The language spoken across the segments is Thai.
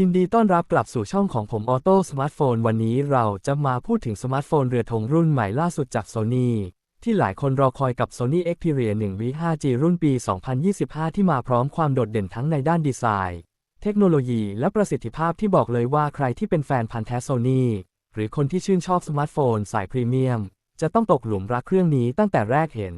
ยินดีต้อนรับกลับสู่ช่องของผมออโต้สมาร์ทโฟนวันนี้เราจะมาพูดถึงสมาร์ทโฟนเรือธงรุ่นใหม่ล่าสุดจาก Sony ที่หลายคนรอคอยกับ Sony Xperia 1 V 5G รุ่นปี 2025 ที่มาพร้อมความโดดเด่นทั้งในด้านดีไซน์ เทคโนโลยีและประสิทธิภาพที่บอกเลยว่าใครที่เป็นแฟนพันธ์แท้ Sony หรือคนที่ชื่นชอบสมาร์ทโฟนสายพรีเมียม จะต้องตกหลุมรักเครื่องนี้ตั้งแต่แรกเห็น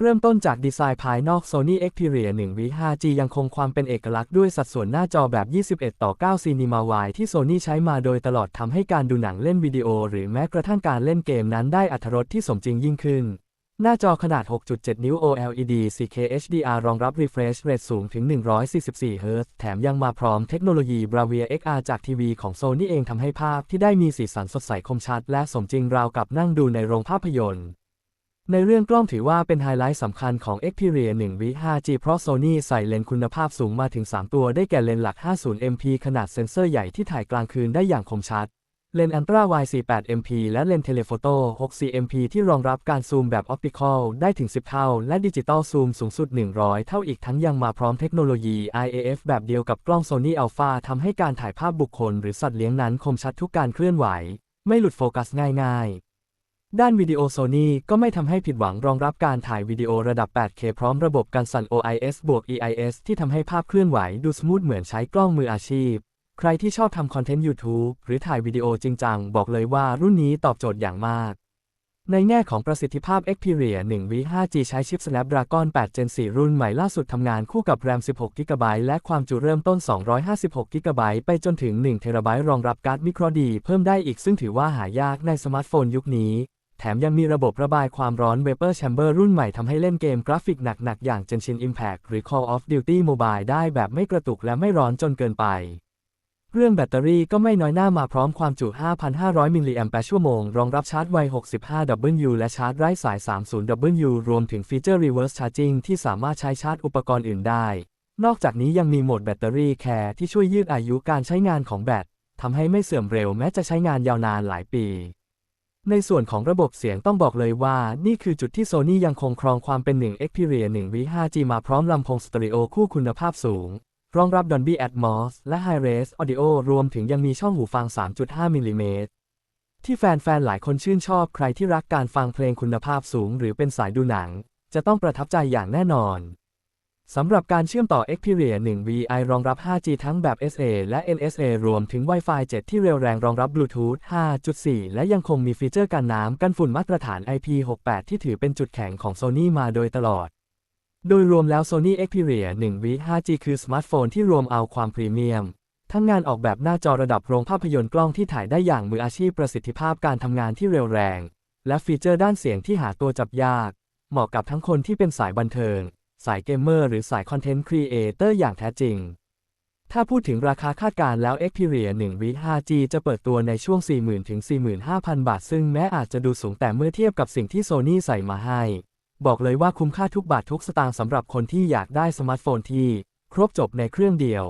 เริ่มต้นจากดีไซน์ภายนอก Sony Xperia 1 V 5G ยังคงความเป็นเอกลักษณ์ด้วยสัดส่วนหน้าจอแบบ 21 ต่อ 9 Cinema Wide ที่ Sony ใช้มาโดยตลอดทำให้การดูหนังเล่นวิดีโอ หรือแม้กระทั่งการเล่นเกมนั้นได้อัธรสที่สมจริงยิ่งขึ้น หน้าจอขนาด 6.7 นิ้ว OLED 4K HDR รองรับ refresh rate สูงถึง 144 Hz แถมยังมาพร้อมเทคโนโลยี Bravia XR จากทีวีของ Sony เองทำให้ภาพที่ได้มีสีสันสดใสคมชัด และสมจริงราวกับนั่งดูในโรงภาพยนตร์ ในเรื่องกล้องถือว่าเป็นไฮไลท์สำคัญของ Xperia 1 V 5G เพราะ Sony ใส่เลนส์คุณภาพสูงมาถึง 3 ตัวได้แก่เลนส์หลัก 50MP ขนาดเซ็นเซอร์ใหญ่ที่ถ่ายกลางคืนได้อย่างคมชัด เลนส์อันตราไว 48MP และเลนส์เทเลโฟโต้ 64MP ที่รองรับการซูมแบบออปติคอลได้ถึง 10 เท่า และดิจิตอลซูมสูงสุด 100 เท่าอีกทั้งยังมาพร้อมเทคโนโลยี IAF แบบเดียวกับกล้อง Sony Alpha ทำให้การถ่ายภาพบุคคล หรือสัตว์เลี้ยงนั้นคมชัดทุกการเคลื่อนไหว ไม่หลุดโฟกัสง่ายๆ ด้านวิดีโอ Sony ก็ไม่ทำให้ผิดหวังรองรับการถ่ายวิดีโอระดับ 8K พร้อมระบบการสั่น OIS บวก EIS ที่ทำให้ภาพเคลื่อนไหวดูสมูทเหมือนใช้กล้องมืออาชีพ ใครที่ชอบทำคอนเทนต์ YouTube หรือถ่ายวิดีโอจริงจัง บอกเลยว่ารุ่นนี้ตอบโจทย์อย่างมาก ในแง่ของประสิทธิภาพ Xperia 1 V 5G ใช้ชิป Snapdragon 8 Gen 4 รุ่นใหม่ล่าสุดทำงานคู่กับ RAM 16 GB และความจุเริ่มต้น 256 GB ไปจนถึง1 TB รองรับการ์ด microSD เพิ่มได้อีกซึ่งถือว่าหายากในสมาร์ทโฟนยุคนี้ แถมยังมีระบบระบายความร้อน Vapor Chamber รุ่นใหม่ทำให้เล่นเกมกราฟิกหนัก ๆ อย่าง Genshin Impact หรือ Call of Duty Mobile ได้แบบไม่กระตุกและไม่ร้อนจนเกินไป เรื่องแบตเตอรี่ก็ไม่น้อยหน้ามาพร้อมความจุ 5,500 มิลลิแอมป์ชั่วโมง รองรับชาร์จไว 65W และชาร์จไร้สาย 30W รวมถึงฟีเจอร์ Reverse Charging ที่สามารถใช้ชาร์จอุปกรณ์อื่นได้ นอกจากนี้ยังมีโหมดแบตเตอรี่แคร์ที่ช่วยยืดอายุการใช้งานของแบตทำให้ไม่เสื่อมเร็วแม้จะใช้งานยาวนานหลายปี ในส่วนของระบบเสียงต้องบอกเลยว่า นี่คือจุดที่ Sony ยังคงครองความเป็นหนึ่ง Xperia 1 V 5G มาพร้อมลำโพงสเตอริโอคู่คุณภาพสูง รองรับ Dolby Atmos และ Hi-Res Audio รวมถึงยังมีช่องหูฟัง 3.5 มิลลิเมตรที่แฟนๆ หลายคนชื่นชอบใครที่รักการฟังเพลงคุณภาพสูง หรือเป็นสายดูหนัง จะต้องประทับใจอย่างแน่นอน สำหรับการเชื่อมต่อ Xperia 1 VI รองรับ 5G ทั้งแบบ SA และ NSA รวมถึง Wi-Fi 7 ที่เร็วแรงรองรับ Bluetooth 5.4 และยังคงมีฟีเจอร์กันน้ำกันฝุ่นมาตรฐาน IP68 ที่ถือเป็นจุดแข็งของ Sony มาโดยตลอด โดยรวมแล้ว Sony Xperia 1 V 5G คือสมาร์ทโฟนที่รวมเอาความพรีเมียม ทั้งงานออกแบบหน้าจอระดับโรงภาพยนตร์กล้องที่ถ่ายได้อย่างมืออาชีพประสิทธิภาพการทำงานที่เร็วแรง และฟีเจอร์ด้านเสียงที่หาตัวจับยาก เหมาะกับทั้งคนที่เป็นสายบันเทิง สายเกมเมอร์หรือสายคอนเทนต์ครีเอเตอร์อย่างแท้จริง ถ้าพูดถึงราคาคาดการ์แล้ว Xperia 1 V 5G จะเปิดตัวในช่วง 40,000 ถึง 45,000 บาท ซึ่งแม้อาจจะดูสูงแต่เมื่อเทียบกับสิ่งที่ Sony ใส่มาให้ บอกเลยว่าคุ้มค่าทุกบาททุกสตางค์สำหรับคนที่อยากได้สมาร์ทโฟนที่ ครบจบในเครื่องเดียว